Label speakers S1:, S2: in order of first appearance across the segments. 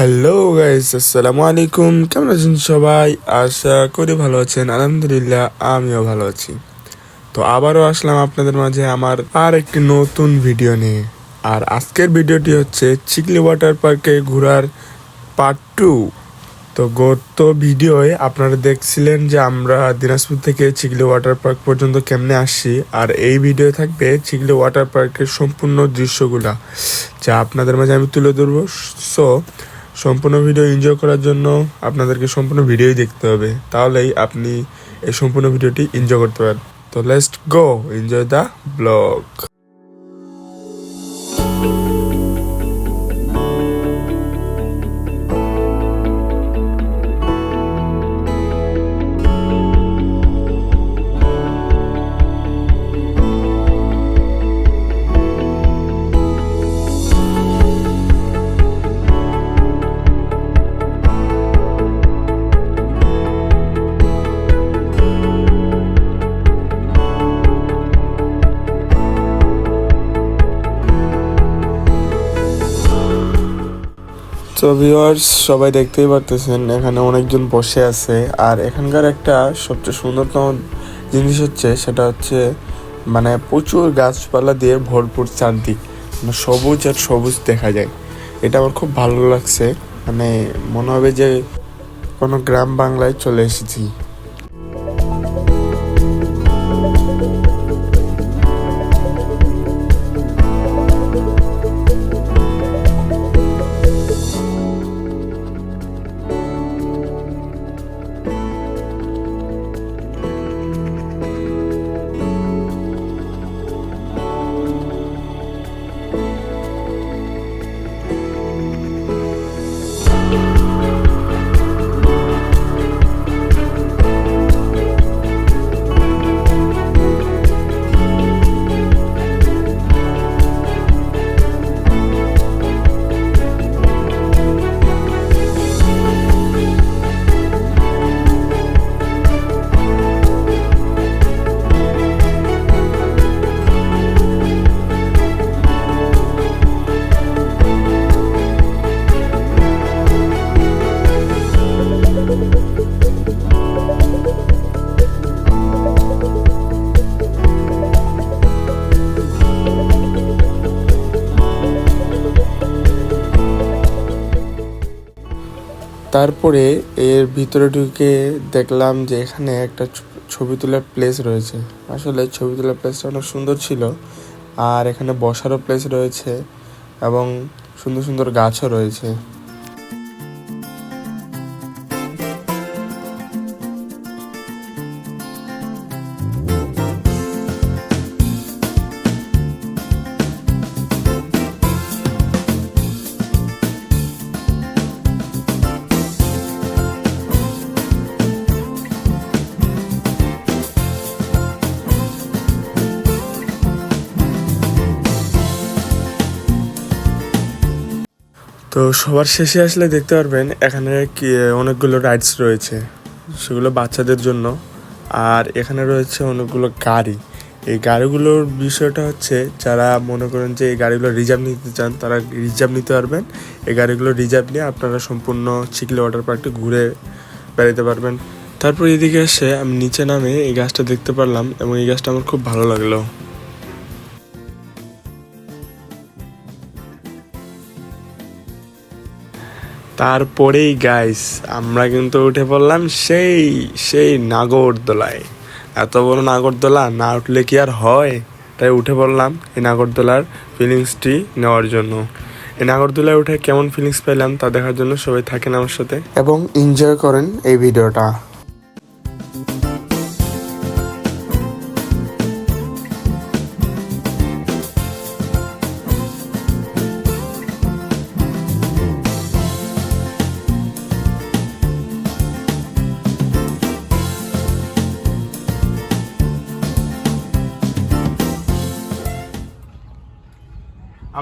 S1: Hello guys আসসালামু আলাইকুম কেমন আছেন সবাই? আশা করি ভালো আছেন। আলহামদুলিল্লাহ, আমিও ভালো আছি। তো আবারও আসলাম আপনাদের মাঝে আমার আর একটি নতুন ভিডিও নিয়ে। আর আজকের ভিডিওটি হচ্ছে চিকলি ওয়াটার পার্কে ঘোরার পার্ট টু তো গত ভিডিওয়ে আপনারা দেখছিলেন যে আমরা দিনাজপুর থেকে চিকলি ওয়াটার পার্ক পর্যন্ত কেমনে আসছি। আর এই ভিডিও থাকবে চিকলি ওয়াটার পার্কের সম্পূর্ণ দৃশ্যগুলা। যা আপনাদের মাঝে আমি তুলে ধরবো। সো সম্পূর্ণ ভিডিও এনজয় করার জন্য আপনাদেরকে সম্পূর্ণ ভিডিওই দেখতে হবে। তাহলেই আপনি এই সম্পূর্ণ ভিডিওটি এনজয় করতে পারেন। তো let's go enjoy the blog তো ভিউয়ার্স সবাই দেখতেই পারতেছেন, এখানে অনেকজন বসে আছে। আর এখানকার একটা সবচেয়ে সুন্দরতম জিনিস হচ্ছে, সেটা হচ্ছে মানে প্রচুর গাছপালা দিয়ে ভরপুর চারদিক মানে সবুজ আর সবুজ দেখা যায়। এটা আমার খুব ভালো লাগছে মানে মনে হবে যে কোনো গ্রাম বাংলায় চলে এসেছি। তারপরে এর ভিতরে ঢুকে দেখলাম যে এখানে একটা ছবি তোলার প্লেস রয়েছে। আসলে ছবি তোলার প্লেসটা অনেক সুন্দর ছিল আর এখানে বসারও প্লেস রয়েছে এবং সুন্দর সুন্দর গাছও রয়েছে। তো সবার শেষে আসলে দেখতে পারবেন, এখানে অনেকগুলো রাইডস রয়েছে। সেগুলো বাচ্চাদের জন্য। আর এখানে রয়েছে অনেকগুলো গাড়ি। এই গাড়িগুলোর বিষয়টা হচ্ছে, যারা মনে করেন যে এই গাড়িগুলো রিজার্ভ নিতে চান, তারা রিজার্ভ নিতে পারবেন। এই গাড়িগুলো রিজার্ভ নিয়ে আপনারা সম্পূর্ণ চিকলি ওয়াটার পার্কটি ঘুরে বেড়াতে পারবেন। তারপর এদিকে এসে আমি নিচে নামে এই গাছটা দেখতে পারলাম এবং এই গাছটা আমার খুব ভালো লাগল। তারপরেই গাইস আমরা কিন্তু উঠে পড়লাম সেই সেই নাগরদোলায়। এত বড় নাগরদোলা না উঠলে কি আর হয়? তাই উঠে পড়লাম এই নাগরদোলার ফিলিংসটি নেওয়ার জন্য। এই নাগরদোলায় উঠে কেমন ফিলিংস পেলাম তা দেখার জন্য সবাই থাকেন আমার সাথে। এবং এনজয় করেন এই ভিডিওটা।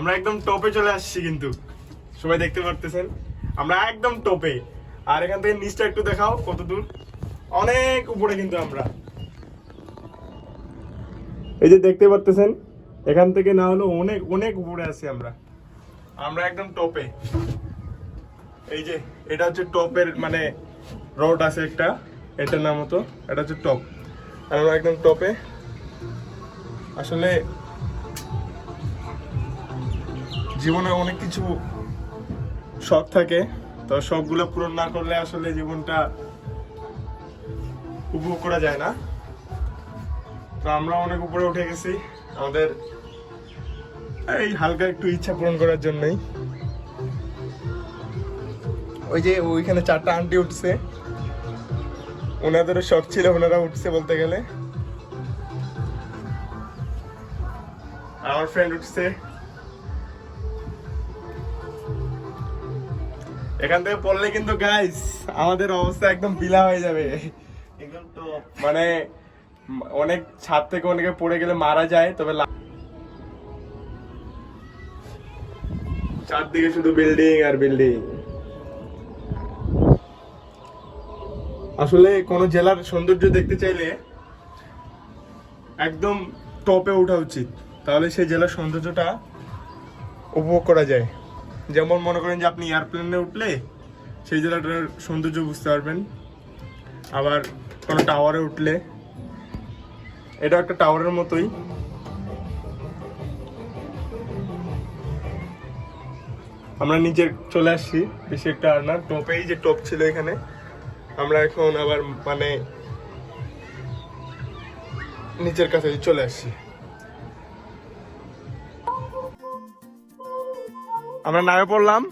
S1: আমরা একদম টপে চলে আসছি কিন্তু। সবাই দেখতে পারতেছেন? আমরা একদম টপে। আর এখান থেকে নিচটা একটু দেখাও, কত দূর? অনেক উপরে কিন্তু আমরা। এই যে দেখতে পারতেছেন, এখান থেকে না হলো অনেক অনেক উপরে আছি আমরা। আমরা একদম টপে। এই যে, এটা হচ্ছে টপের মানে রড আছে একটা, এটার নাম হতো, এটা হচ্ছে টপ। আমরা একদম টপে। আসলে জীবনে অনেক কিছু শখ থাকে, তো শখগুলো পূরণ না করলে আসলে জীবনটা উপভোগ করা যায় না। তো আমরা অনেক উপরে উঠে গেছি আমাদের এই হালকা একটু ইচ্ছা পূরণ করার জন্যই। ওই যে ওইখানে চারটা আন্টি উঠছে। ওনাদেরও শখ ছিল, ওনারা উঠছে বলতে গেলে। আমার ফ্রেন্ড উঠছে। এখান থেকে পড়লে কিন্তু গাইস আমাদের অবস্থা একদম বিলা হয়ে যাবে।
S2: একদম তো
S1: মানে অনেক ছাদ থেকে অনেকে পড়ে গেলে মারা যায় তবে চারদিকে শুধু বিল্ডিং আর বিল্ডিং আসলে কোন জেলার সৌন্দর্য দেখতে চাইলে একদম টপে ওঠা উচিত। তাহলে সেই জেলার সৌন্দর্যটা উপভোগ করা যায়। যেমন মনে করেন যে আপনি এয়ারপ্লেনে উঠলে সেই জেলাটার সৌন্দর্য বুঝতে পারবেন। আবার কোনো টাওয়ারে উঠলে এটা একটা টাওয়ারের মতোই। আমরা নিচে চলে আসছি, বেশি একটা আর না, টপেই যে টপ ছিল এখানে। আমরা এখন আবার মানে নিচের কাছে চলে আসছি। আমরা নামে পড়লাম।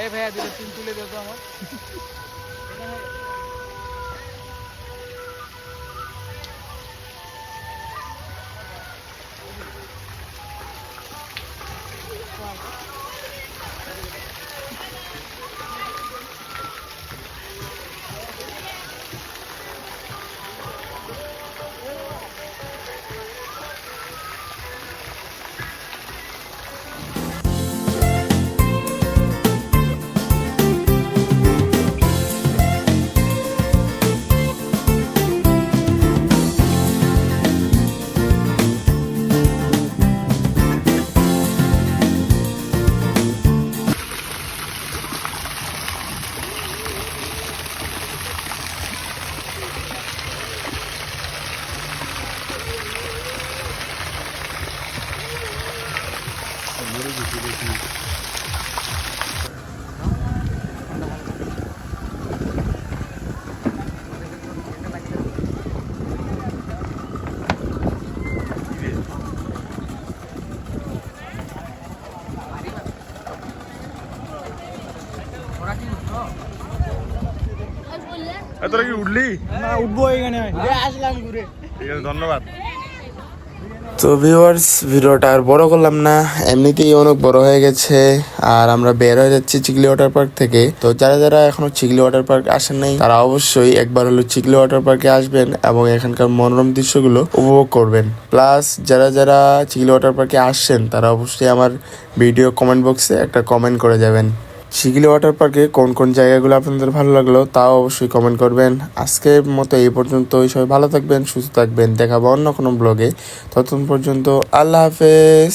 S3: এই ভাইয়া দুটো সিম তুলে দাও তো আমার। ওরা
S1: তোরা কি উঠলি?
S3: না উঠবো এখানে। আসলাম ঘুরে।
S1: ঠিক আছে ধন্যবাদ।
S4: তো ভিউয়ার্স ভিডিওটা আর বড় করলাম না এমনিতেই অনেক বড় হয়ে গেছে আর আমরা বের হয়ে যাচ্ছি চিকলি ওয়াটার পার্ক থেকে। তো যারা যারা এখনও চিকলি ওয়াটার পার্ক আসেন নাই তারা অবশ্যই একবার হলো চিকলি ওয়াটার পার্কে আসবেন এবং এখানকার মনোরম দৃশ্যগুলো উপভোগ করবেন। প্লাস যারা যারা চিকলি ওয়াটার পার্কে আসছেন তারা অবশ্যই আমার ভিডিও কমেন্ট বক্সে একটা কমেন্ট করে যাবেন। চিগলি ওয়াটার পার্কে কোন কোন জায়গাগুলো আপনাদের ভালো লাগল তাও অবশ্যই কমেন্ট করবেন। আজকের মতো এই পর্যন্ত ওই সবাই ভালো থাকবেন, সুস্থ থাকবেন। দেখাবো অন্য কোনো ব্লগে ততক্ষণ পর্যন্ত আল্লাহ হাফেজ।